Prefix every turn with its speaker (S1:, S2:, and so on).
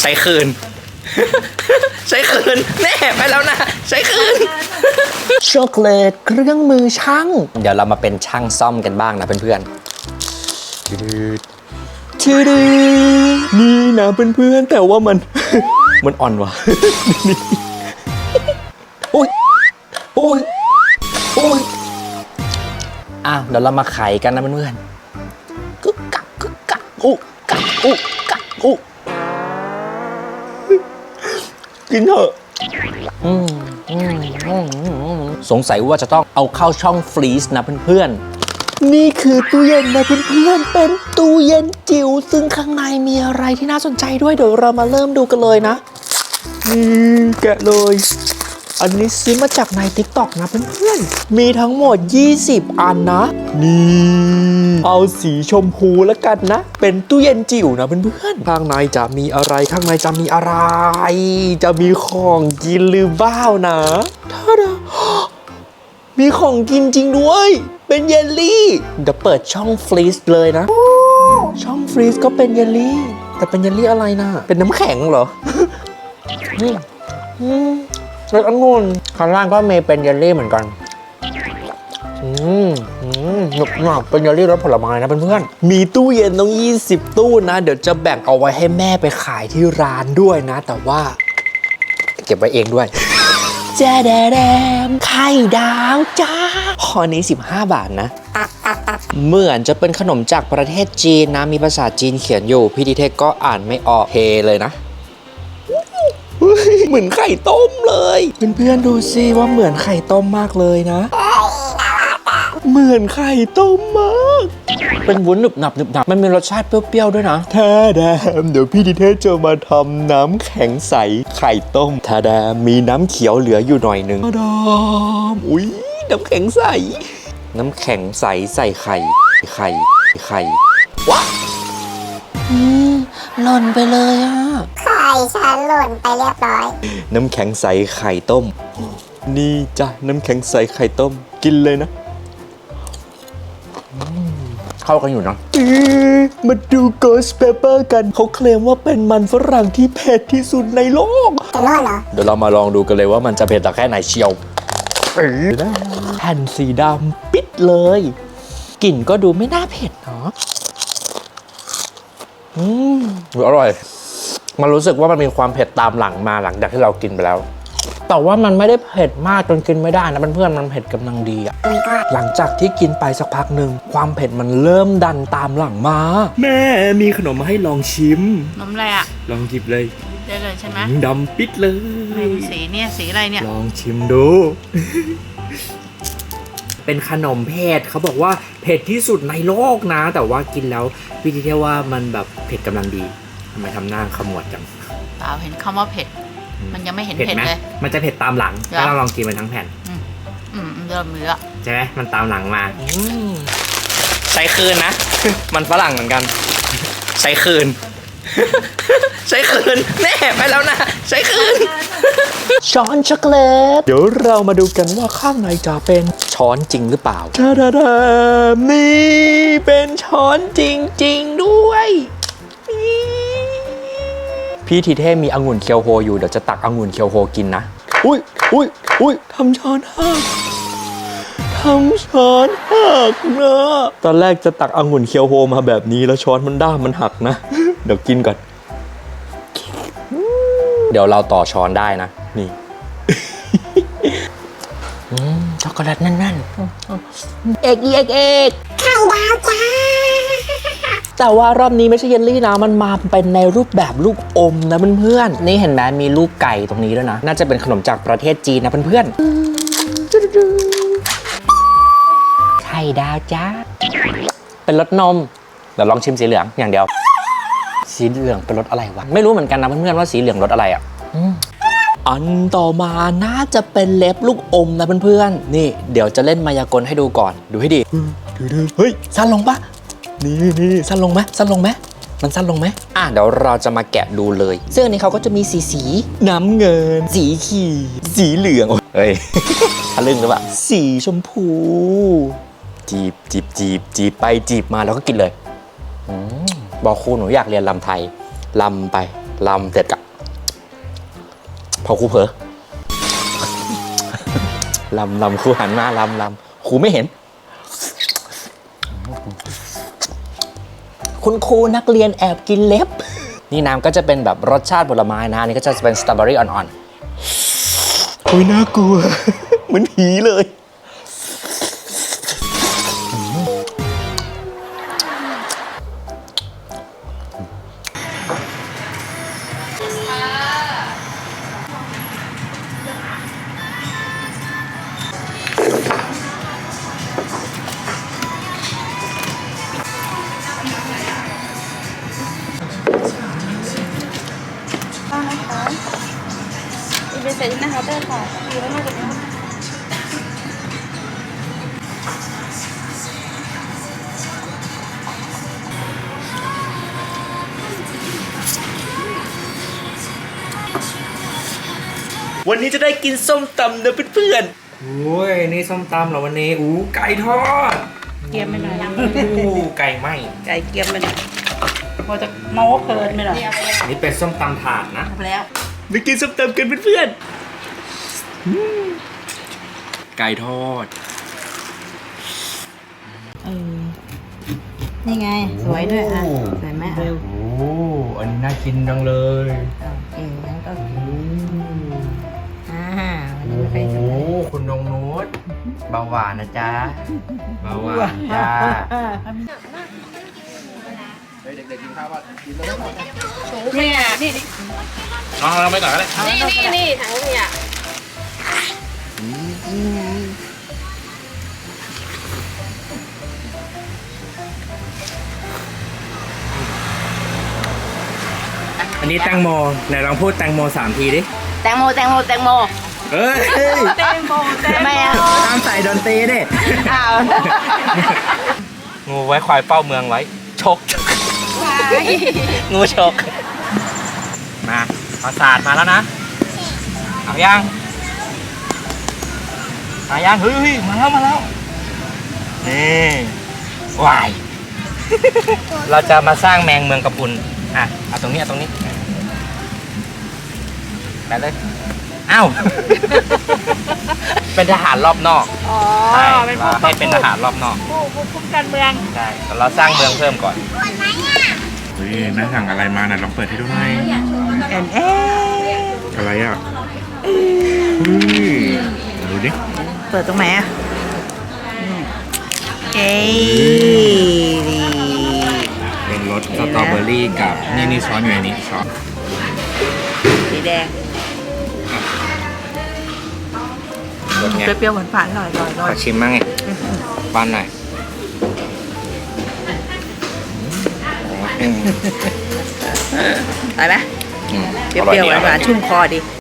S1: ใช้คืน ใช้คืนแม่ไปแล้วนะ ใช้คืนช็อกโกแลตเครื่องมือช่าง เดี๋ยวเรามาเป็นช่างซ่อมกันบ้างนะเพื่อนๆชืดชืดนี่นะเพื่อนๆแต่ว่ามัน มันอ่อนว่ะนี่โอ้ยโอ้ยโอ้ยอะเดี๋ยวเรามาไขกันนะเพื่อนๆกึกกักกึกกักอุกักอุกักอุ กินเถอะสงสัยว่าจะต้องเอาเข้าช่องฟรีซนะเพื่อนๆ นี่คือตู้เย็นนะเพื่อนๆ เป็นตู้เย็นจิ๋วซึ่งข้างในมีอะไรที่น่าสนใจด้วยเดี๋ยวเรามาเริ่มดูกันเลยนะนี่แกะเลย อันนี้ซื้อมาจากใน t ิ k t o k นะเพื่อนๆ มีทั้งหมด 20 อันนะ นี่ เอาสีชมพูแล้วกันนะ เป็นตู้เย็นจิ๋วนะเพื่อนๆข้างในจะมีอะไรข้างในจะมีอะไร จะมีของกินหรือเปล่านะท่าดามีของกินจริงด้วย เป็นเยลลี่เดี๋ยวเปิดช่องฟรีซเลยนะ ช่องฟรีซก็เป็นเยลลี่ แต่เป็นเยลลี่อะไรนะเป็นน้ำแข็งเหรออืมอืมรสองุ่นข้างล่างก็มีเป็นเยลลี่เหมือนกัน อืมอืมหนุบหนับเป็นเยลลี่รสผลไม้นะเพื่อนๆ มีตู้เย็นต้อง 20 ตู้นะ เดี๋ยวจะแบ่งเอาไว้ให้แม่ไปขายที่ร้านด้วยนะ แต่ว่า เก็บไว้เองด้วยแจ๊ดแดมไข่ดาวจ้าพอนี้ 15 บาทนะ เหมือนจะเป็นขนมจากประเทศจีนนะ มีภาษาจีนเขียนอยู่ พี่ดีเทคก็อ่านไม่ออกเฮเลยนะเฮ้ยเหมือนไข่ต้มเลย เพื่อนๆดูสิว่าเหมือนไข่ต้มมากเลยนะ เหมือนไข่ต้มมาก เป็นวุ้นหนึบหนับหนึบหนับมันมีรสชาติเปรี้ยวๆด้วยนะทาดามเดี๋ยวพี่ดิเทศจะมาทำน้ำแข็งใสไข่ต้มทาดามมีน้ำเขียวเหลืออยู่หน่อยหนึ่งทาดามอุ้ยน้ำแข็งใส น้ำแข็งใสใส่ไข่ ไข่ ไข่ว้าอืมหล่นไปเลยอะ
S2: ไข่ฉันหล่นไปเรียบร้อย
S1: น้ำแข็งใสไข่ต้ม นี่จ้ะน้ำแข็งใสไข่ต้ม กินเลยนะอืม เข้ากันอยู่นะมาดู Ghost Pepper กัน เขาเคลมว่าเป็นมันฝรั่งที่เผ็ดที่สุดในโลก
S2: จะรอดเหรอ
S1: เดี๋ยวเรามาลองดูกันเลยว่ามันจะเผ็ดต่อแค่ไหนเชียวแผ่นสีดำปิดเลย กลิ่นก็ดูไม่น่าเผ็ดเนาะอืมอร่อย มันรู้สึกว่ามันมีความเผ็ดตามหลังมาหลังจากที่เรากินไปแล้ว แต่ว่ามันไม่ได้เผ็ดมากจนกินไม่ได้นะเพื่อนๆมันเผ็ดกำลังดีอะ
S2: โอ้ยก็
S1: หลังจากที่กินไปสักพักหนึ่งความเผ็ดมันเริ่มดันตามหลังมา แม่มีขนมมาให้ลองชิม
S3: นมอะไรอะ
S1: ลองหยิบเลย
S3: ได้เลยใช่ไหม
S1: ดำปิดเลย
S3: สีเนี่ยสีอะไรเนี่ย
S1: ลองชิมดู เป็นขนมเผ็ดเขาบอกว่าเผ็ดที่สุดในโลกนะ แต่ว่ากินแล้วพี่ที่เรียกว่ามันแบบเผ็ดกำลังดีทำไมทำหน้าขมวดจัง
S3: เปล่าเห็นคำว่าเผ็ด มันยังไม่เห็น
S1: เผ็ด
S3: เผ็ด
S1: ไหม
S3: เลย
S1: มันจะเผ็ดตามหลัง
S3: เหรอ
S1: ถ้าเราลองกินมันทั้งแผ่น
S3: อืมเริ่มเนื้อ
S1: ใช่ไหมมันตามหลังมา ใช้คืนนะ มันฝรั่งเหมือนกัน ใช้คืน ใช้คืนแม่ไปแล้วนะ ใช้คืน ช้อนช็อกโกแลต เดี๋ยวเรามาดูกันว่าข้างในจะเป็นช้อนจริงหรือเปล่าชาดาดานี่เป็นช้อนจริง ๆ ด้วยนี่ พี่ทีเท่มีองุ่นเคียวโฮอยู่เดี๋ยวจะตักองุ่นเคียวโฮกินนะ อุ้ยอุ้ยอุ้ยทำช้อนหักทำช้อนหักนะตอนแรกจะตักองุ่นเคียวโฮมาแบบนี้แล้วช้อนมันด้ามมันหักนะ เดี๋ยวกินก่อน เดี๋ยวเราต่อช้อนได้นะ นี่อืมช็อกโกแลตแน่นๆ เอกอีเอกเอก
S2: ไข่ดาวจ้า
S1: แต่ว่ารอบนี้ไม่ใช่เยลลี่นะมันมาเป็นในรูปแบบลูกอมนะเพื่อนๆนี่เห็นไหมมีลูกไก่ตรงนี้ด้วยนะ น่าจะเป็นขนมจากประเทศจีนนะเพื่อนๆไข่ดาวจ้าเป็นรสนมเดี๋ยวลองชิมสีเหลืองอย่างเดียว สีเหลืองเป็นรสอะไรวะไม่รู้เหมือนกันนะเพื่อนๆว่าสีเหลืองรสอะไรอะอืมอันต่อมาน่าจะเป็นเล็บลูกอมนะเพื่อนๆ นี่ เดี๋ยวจะเล่นมายากลให้ดูก่อน ดูให้ดี เฮ้ย สั้นลงปะ นี่นี่สั้นลงไหมสั้นลงไหมมันสั้นลงไหมอะเดี๋ยวเราจะมาแกะดูเลย ซึ่งอันนี้เขาก็จะมีสีสี น้ำเงิน สีขีสีเหลืองเฮ้ยทะลึ่งหรือเปล่าสีชมพู จีบจีบจีบจีบไปจีบมาแล้วก็กินเลยอมบอกครูหนูอยากเรียนลำไทยลำไปลำเด็ดกะพอครูเผลอลำลำครูหันมาลำลำครูไม่เห็น คุณครูนักเรียนแอบกินเล็บ นี่น้ำก็จะเป็นแบบรสชาติผลไม้นะอันนี่ก็จะเป็นสตรอเบอรี่อ่อนๆอุ้ยน่ากลัว เหมือนผีเลย
S4: เวนต์เสร็จที่หน้าเคาน์เตอร์ค่ะอยู่ข้างนอกกับนี้
S1: วันนี้จะได้กินส้มตำนะเพื่อนๆโอ้ยนี่ส้มตำเหรอวันนี้อู้ไก่ทอด
S4: เกียมไม่หน่อย
S1: อู้ไก่ไหม
S4: ไก่เกียมไม่หน่อยพอจะโม้เพลินไม่หน่อย
S1: อันนี้เป็นส้มตำถาดนะ
S4: เอาไปแล้ว
S1: ไปกินส้มตำกันเพื่อนๆอืมไก่ทอด
S4: เออนี่ไง สวยด้วยอะ สวยไหมอะ
S1: โอ้อันนี้น่ากินจังเลย
S4: โอเคงั้นก็อ่าวันนี้ไม่ค่อยส
S1: โอ้
S4: วย
S1: คุณนงนุชเบาหวานนะจ๊ะ เบาหวานจ้า
S4: เนี่ยนี่
S1: น้องเราไปก่อนก็ได้
S4: นี่นี่นี่ถังขยะ
S1: อันนี้แตงโมไหนลองพูดแตงโมสามทีดิ
S4: แตงโมแตงโมแตงโม
S1: เอ้ย
S4: แตงโมแตงโม
S1: ทำไมอะห้ามใส่ดนตรีดิ
S4: อ้าว
S1: งูไว้ควายเฝ้าเมืองไว้ชก งูชก มา เอาศาสตร์มาแล้วนะ เอายัง มายังเฮ้ยมาแล้วมาแล้ว นี่วาย เราจะมาสร้างแมงเมืองกระพุน อะ เอาตรงนี้ เอาตรงนี้ไปเลย อ้าว เป็นทหารรอบนอก
S4: อ๋อ
S1: ใช่
S4: เป็นพ
S1: เรา
S4: วก
S1: ให้เป็นทหารรอบนอก
S4: ผู้ผู้คุมการเมือง
S1: ใช่แต่เราสร้างเมืองเพิ่มก่อน
S5: เฮ้ยแม่สั่งอะไรมาน่ะลองเปิดให้ดูหน่อย
S4: เอ็นเอ
S5: อะไรอะเฮ้ยดูดิ
S4: เปิดตรงไหนอะเอ้ย
S5: เป็นรสสตรอเบอรี่กับนี่นี่ช้อนอยู่ในนี้ช้อน
S4: สีแดง
S1: รสไง
S4: เปรี้ยวๆหวานๆหน่อยหน่อยหน่
S1: ข
S4: อ
S1: อยชิมบ้างไงบ้านหน่อยอืม
S4: ตายไหม
S1: อืม
S4: เปรี้ยวๆหวานๆชุ่มคอดี